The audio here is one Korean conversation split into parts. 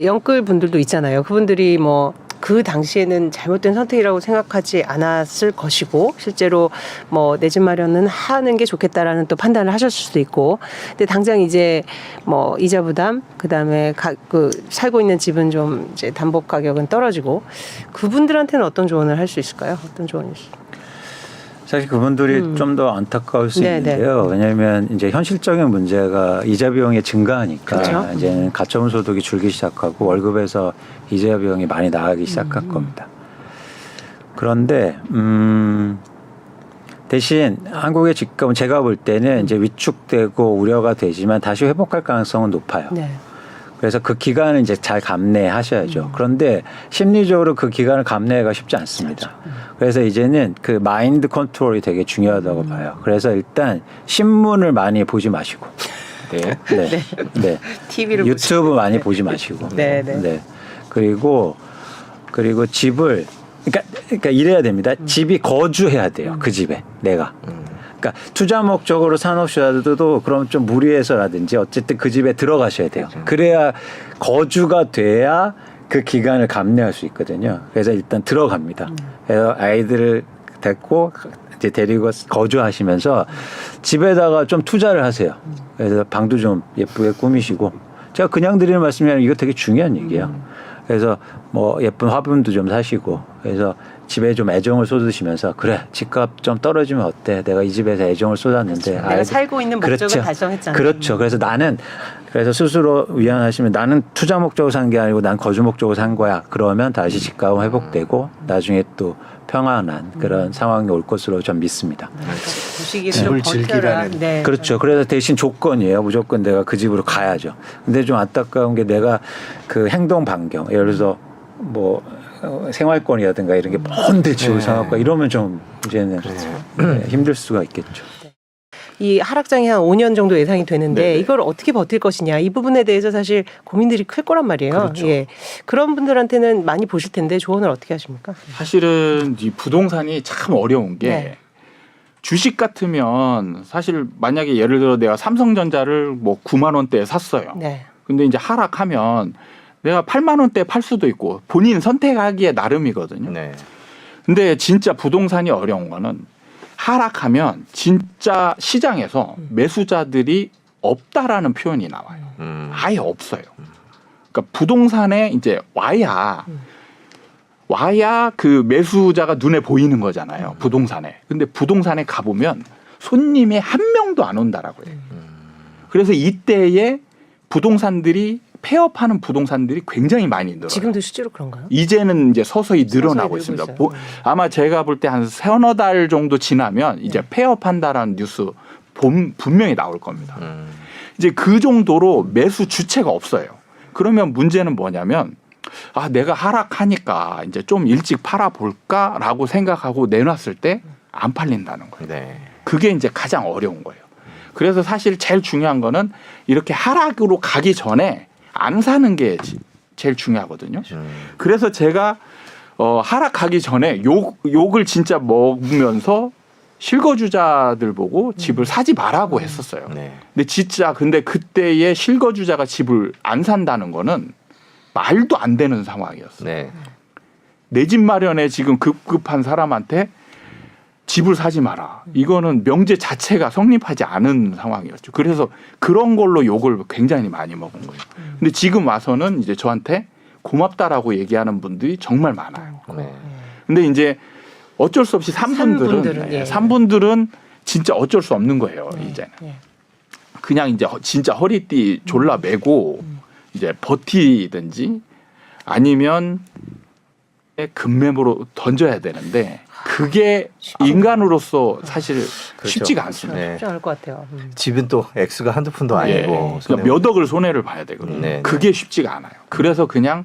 영끌 분들도 있잖아요. 그분들이 뭐 그 당시에는 잘못된 선택이라고 생각하지 않았을 것이고 실제로 뭐 내 집 마련은 하는 게 좋겠다라는 또 판단을 하셨을 수도 있고 근데 당장 이제 뭐 이자 부담 그다음에 가, 그 살고 있는 집은 좀 이제 담보 가격은 떨어지고 그분들한테는 어떤 조언을 할 수 있을까요? 어떤 조언이 있을까요? 사실 그분들이 음. 좀더 안타까울 수 네, 있는데요. 왜냐하면 이제 현실적인 문제가 이자 비용이 증가하니까 그렇죠. 이제는 가처분 소득이 줄기 시작하고 월급에서 이자 비용이 많이 나가기 시작할 음. 겁니다. 그런데 음 대신 한국의 집값은 제가 볼 때는 이제 위축되고 우려가 되지만 다시 회복할 가능성은 높아요. 네. 그래서 그 기간을 이제 잘 감내하셔야죠. 음. 그런데 심리적으로 그 기간을 감내하기가 쉽지 않습니다. 음. 그래서 이제는 그 마인드 컨트롤이 되게 중요하다고 음. 봐요. 그래서 일단 신문을 많이 보지 마시고, 네. 네, 네. TV를 유튜브 많이 보지 마시고, 네, 네. 그리고 그리고 집을 그러니까 그러니까 이래야 됩니다. 음. 집이 거주해야 돼요. 그 집에 내가. 그러니까 투자 목적으로 사놓으셔도 그럼 좀 무리해서라든지 어쨌든 그 집에 들어가셔야 돼요. 그래야 거주가 돼야 그 기간을 감내할 수 있거든요. 그래서 일단 들어갑니다. 그래서 아이들을 데리고 이제 데리고 거주하시면서 집에다가 좀 투자를 하세요. 그래서 방도 좀 예쁘게 꾸미시고 제가 그냥 드리는 말씀이 이거 되게 중요한 얘기예요. 그래서 뭐 예쁜 화분도 좀 사시고 그래서 집에 좀 애정을 쏟으시면서 그래 집값 좀 떨어지면 어때 내가 이 집에서 애정을 쏟았는데 그렇죠. 내가 살고 있는 목적을 그렇죠. 달성했잖아. 그렇죠 그래서 나는 그래서 스스로 위안하시면 나는 투자 목적으로 산 게 아니고 난 거주 목적으로 산 거야 그러면 다시 집값은 회복되고 나중에 또 평안한 그런 상황이 올 것으로 좀 믿습니다. 부시기를 집을 좀 버텨라. 즐기라는. 네. 그렇죠. 그래서 대신 조건이에요. 무조건 내가 그 집으로 가야죠. 근데 좀 안타까운 게 내가 그 행동 반경, 예를 들어서 뭐 어, 생활권이라든가 이런 게 먼데 네. 사갖고 이러면 좀 이제는 네, 힘들 수가 있겠죠. 이 하락장이 한 5년 정도 예상이 되는데 네네. 이걸 어떻게 버틸 것이냐 이 부분에 대해서 사실 고민들이 클 거란 말이에요. 그렇죠. 예. 그런 분들한테는 많이 보실 텐데 조언을 어떻게 하십니까? 사실은 이 부동산이 참 어려운 게 네. 주식 같으면 사실 만약에 예를 들어 내가 삼성전자를 뭐 9만 원대에 샀어요. 네. 근데 이제 하락하면 내가 8만 원대에 팔 수도 있고 본인 선택하기에 나름이거든요. 네. 근데 진짜 부동산이 어려운 거는 하락하면 진짜 시장에서 매수자들이 없다라는 표현이 나와요. 음. 아예 없어요. 그러니까 부동산에 이제 와야 음. 와야 그 매수자가 눈에 보이는 거잖아요. 부동산에. 근데 부동산에 가 보면 손님이 한 명도 안 온다라고 해요. 그래서 이때에 부동산들이 폐업하는 부동산들이 굉장히 많이 늘어요. 지금도 실제로 그런가요? 이제는 이제 서서히 늘어나고 늘고 있습니다. 보- 음. 아마 제가 볼 때 한 서너 달 정도 지나면 이제 네. 폐업한다라는 뉴스 본- 분명히 나올 겁니다. 음. 이제 그 정도로 매수 주체가 없어요. 그러면 문제는 뭐냐면 아 내가 하락하니까 이제 좀 일찍 팔아 볼까라고 생각하고 내놨을 때 안 팔린다는 거예요. 네. 그게 이제 가장 어려운 거예요. 그래서 사실 제일 중요한 거는 이렇게 하락으로 가기 전에 안 사는 게 지- 제일 중요하거든요. 음. 그래서 제가 어, 하락하기 전에 욕 욕을 진짜 먹으면서 실거주자들 보고 집을 사지 말라고 했었어요. 네. 근데 진짜 근데 그때의 실거주자가 집을 안 산다는 거는 말도 안 되는 상황이었어요. 네. 내집 마련에 지금 급급한 사람한테 집을 사지 마라. 이거는 명제 자체가 성립하지 않은 상황이었죠. 그래서 그런 걸로 욕을 굉장히 많이 먹은 거예요. 근데 지금 와서는 이제 저한테 고맙다라고 얘기하는 분들이 정말 많아요. 네. 근데 이제 어쩔 수 없이 산 산분들은 분들은, 예. 산분들은 진짜 어쩔 수 없는 거예요. 이제는. 예. 그냥 이제 허- 진짜 허리띠 졸라 매고 음. 이제 버티든지 아니면 금매으로 던져야 되는데 그게 인간으로서 사실 그렇죠. 쉽지가 않습니다. 네. 쉽지 않을 것 같아요. 음. 집은 또 액수가 한두 푼도 예. 아니고 그러니까 몇 억을 손해를 봐야 되거든요. 네, 네. 그게 쉽지가 않아요. 그래서 그냥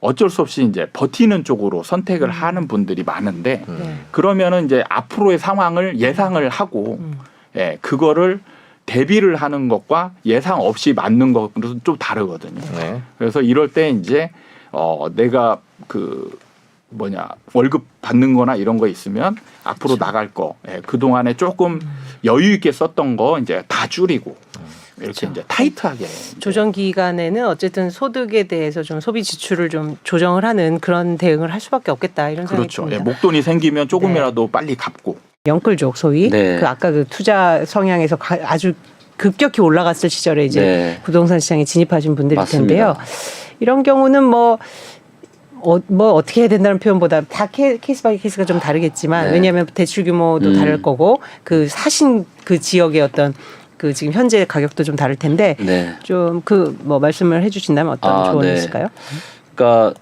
어쩔 수 없이 이제 버티는 쪽으로 선택을 음. 하는 분들이 많은데 음. 네. 그러면은 이제 앞으로의 상황을 예상을 하고 음. 예, 그거를 대비를 하는 것과 예상 없이 맞는 것은 좀 다르거든요. 네. 그래서 이럴 때 이제 어 내가 그 뭐냐 월급 받는 거나 이런 거 있으면 앞으로 나갈 거 예, 그동안에 조금 여유 있게 썼던 거 이제 다 줄이고 이렇게 이제 타이트하게 조정 기간에는 어쨌든 소득에 대해서 좀 소비 지출을 좀 조정을 하는 그런 대응을 할 수밖에 없겠다 이런 생각이 그렇죠. 예, 듭니다. 목돈이 생기면 조금이라도 빨리 갚고 영끌족 소위 네. 그 아까 그 투자 성향에서 가- 아주 급격히 올라갔을 시절에 이제 네. 부동산 시장에 진입하신 분들일 맞습니다. 텐데요. 이런 경우는 뭐 어, 뭐 어떻게 해야 된다는 표현보다 다 케, 이스 바이 케이스가 좀 다르겠지만 네. 왜냐하면 대출 규모도 음. 다를 거고 그 사신 그 지역의 어떤 그 지금 현재 가격도 좀 다를 텐데 네. 좀 그 뭐 말씀을 해주신다면 어떤 아, 조언이 네. 있을까요? 그러니까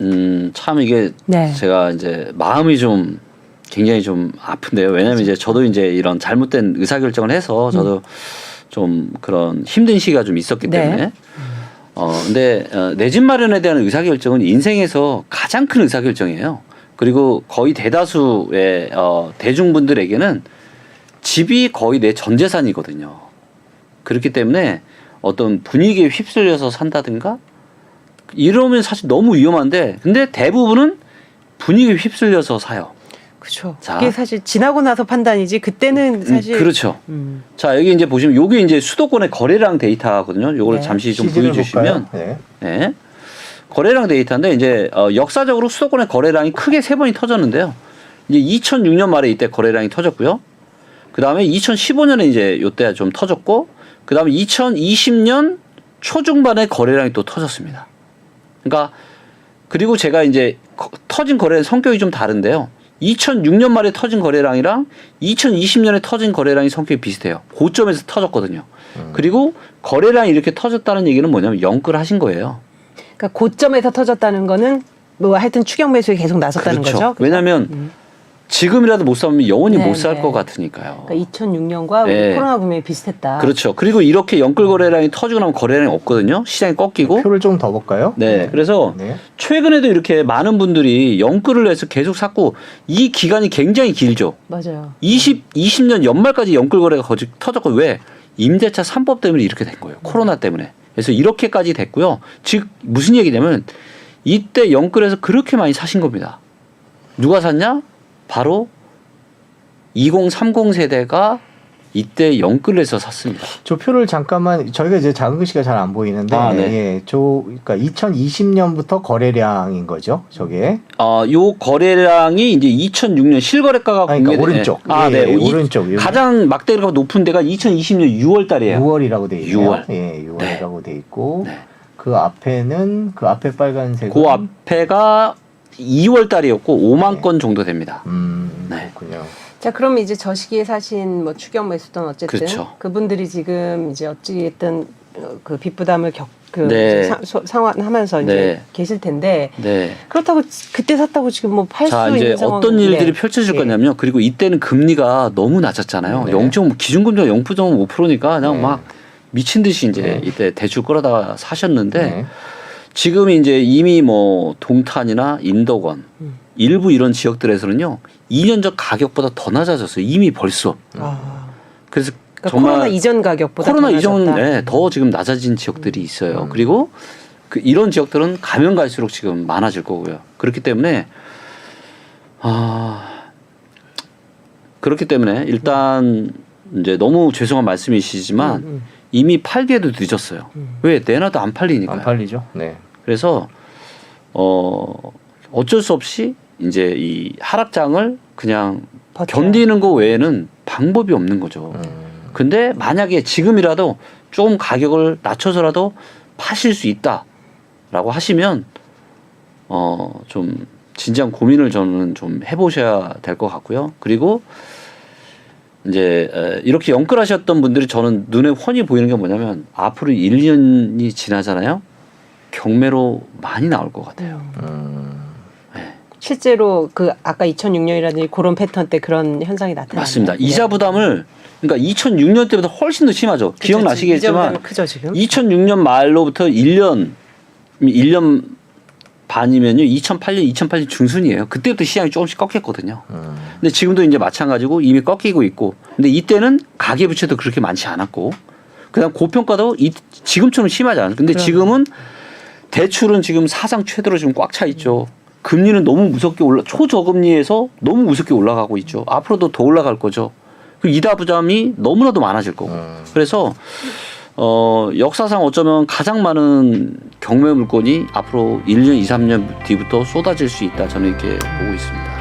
음, 참 이게 네. 제가 이제 마음이 좀 굉장히 좀 아픈데요. 왜냐하면 이제 저도 이제 이런 잘못된 의사 결정을 해서 저도 좀 그런 힘든 시기가 좀 있었기 음. 네. 때문에 어 근데 어, 내 집 마련에 대한 의사 결정은 인생에서 가장 큰 의사 결정이에요. 그리고 거의 대다수의 어 대중분들에게는 집이 거의 내 전 재산이거든요. 그렇기 때문에 어떤 분위기에 휩쓸려서 산다든가 이러면 사실 너무 위험한데 근데 대부분은 분위기에 휩쓸려서 사요. 그렇죠. 자. 그게 사실 지나고 나서 판단이지 그때는 음, 사실 그렇죠. 음. 자 여기 이제 보시면 요게 이제 수도권의 거래량 데이터거든요. 요걸 네. 잠시 좀 보여주시면? 네. 네. 거래량 데이터인데 이제 어, 역사적으로 수도권의 거래량이 크게 세 번이 터졌는데요. 이제 2006년 말에 이때 거래량이 터졌고요. 그 다음에 2015년에 이제 요때 좀 터졌고, 그 다음에 2020년 초중반에 거래량이 또 터졌습니다. 그러니까 그리고 제가 이제 거- 터진 거래의 성격이 좀 다른데요. 2006년 말에 터진 거래량이랑 2020년에 터진 거래량이 성격이 비슷해요. 고점에서 터졌거든요. 그리고 거래량이 이렇게 터졌다는 얘기는 뭐냐면 영끌 하신 거예요. 그러니까 고점에서 터졌다는 거는 뭐 하여튼 추경 매수에 계속 나섰다는 그렇죠. 거죠. 그죠? 왜냐하면 음. 지금이라도 못 사면 영원히 네, 못 살 네. 것 같으니까요. 그러니까 2006년과 네. 코로나 구매에 비슷했다. 그렇죠. 그리고 이렇게 영끌 거래량이 터지고 나면 거래량이 없거든요. 시장이 꺾이고. 표를 좀 더 볼까요? 네. 그래서 네. 최근에도 이렇게 많은 분들이 영끌을 해서 계속 샀고 이 기간이 굉장히 길죠. 맞아요. 20, 20년 연말까지 영끌 거래가 거짓 터졌고 왜? 임대차 3법 때문에 이렇게 된 거예요. 코로나 때문에. 그래서 이렇게까지 됐고요. 즉 무슨 얘기냐면 이때 영끌에서 그렇게 많이 사신 겁니다. 누가 샀냐? 바로 2030 세대가 이때 영끌에서 샀습니다. 저 표를 잠깐만 저희가 이제 작은 글씨가 잘 안 보이는데 아, 네. 예, 저 그러니까 2020년부터 거래량인 거죠. 저게 어, 요 거래량이 이제 2006년 실거래가가 아, 그러니까 오른쪽. 아, 예, 네. 예, 이- 오른쪽. 가장 막대가 높은 데가 2020년 6월 달이에요. 6월이라고 돼 있네요. 6월. 예, 6월이라고 돼 있고 네. 그 앞에는 그 앞에 빨간색은 그 앞에가 2월 달이었고 5만 네. 건 정도 됩니다. 음, 네. 그렇군요. 자, 그럼 이제 저 시기에 사신 뭐 추경 매수든 어쨌든 그렇죠. 분들이 지금 이제 어찌됐든 어, 그 빚부담을 겪, 그 네. 상환하면서 이제 네. 계실 텐데 네. 그렇다고 그때 샀다고 지금 뭐 팔 수 자, 있는 이제 상황은 어떤 일들이 네. 펼쳐질 예. 거냐면요. 그리고 이때는 금리가 너무 낮았잖아요. 네. 0. 기준금리가 0.5%니까 그냥 네. 막 미친 듯이 이제 네. 이때 대출 끌어다가 사셨는데 네. 지금 이제 이미 뭐 동탄이나 인덕원 음. 일부 이런 지역들에서는요 2년 전 가격보다 더 낮아졌어요 이미 벌써 아, 그래서 그러니까 정말 코로나 이전 가격보다 코로나 더 이전 낮았다. 네, 더 지금 낮아진 지역들이 있어요 음. 그리고 그 이런 지역들은 가면 갈수록 지금 많아질 거고요 그렇기 때문에 아 그렇기 때문에 일단 이제 너무 죄송한 말씀이시지만 음, 음. 이미 팔기에도 늦었어요 음. 왜 내놔도 안 팔리니까요 안 팔리죠. 네. 그래서 어 어쩔 수 없이 이제 이 하락장을 그냥 버텨요. 견디는 거 외에는 방법이 없는 거죠. 음. 근데 만약에 지금이라도 좀 가격을 낮춰서라도 파실 수 있다라고 하시면 어 좀 진지한 고민을 저는 좀 해보셔야 될 것 같고요. 그리고 이제 에, 이렇게 영끌하셨던 분들이 저는 눈에 훤히 보이는 게 뭐냐면 앞으로 1년이 지나잖아요. 경매로 많이 나올 것 같아요. 음. 실제로 그 아까 2006년이라든지 그런 패턴 때 그런 현상이 나타나요. 맞습니다. 이자 부담을 그러니까 2006년 때보다 훨씬 더 심하죠. 기억나시겠지만 크죠 지금. 2006년 말로부터 1년 1년 반이면요. 2008년 2008년 중순이에요. 그때부터 시장이 조금씩 꺾였거든요. 음. 근데 지금도 이제 마찬가지고 이미 꺾이고 있고. 근데 이때는 가계 부채도 그렇게 많지 않았고. 그다음 고평가도 이, 지금처럼 심하지 않아요. 근데 그럼. 지금은 대출은 지금 사상 최대로 지금 꽉 차 있죠. 금리는 너무 무섭게 올라 초저금리에서 너무 무섭게 올라가고 있죠. 앞으로도 더 올라갈 거죠. 그리고 이다 부담이 너무나도 많아질 거고. 음. 그래서 어, 역사상 어쩌면 가장 많은 경매 물건이 앞으로 1년, 2, 3년 뒤부터 쏟아질 수 있다. 저는 이렇게 보고 있습니다.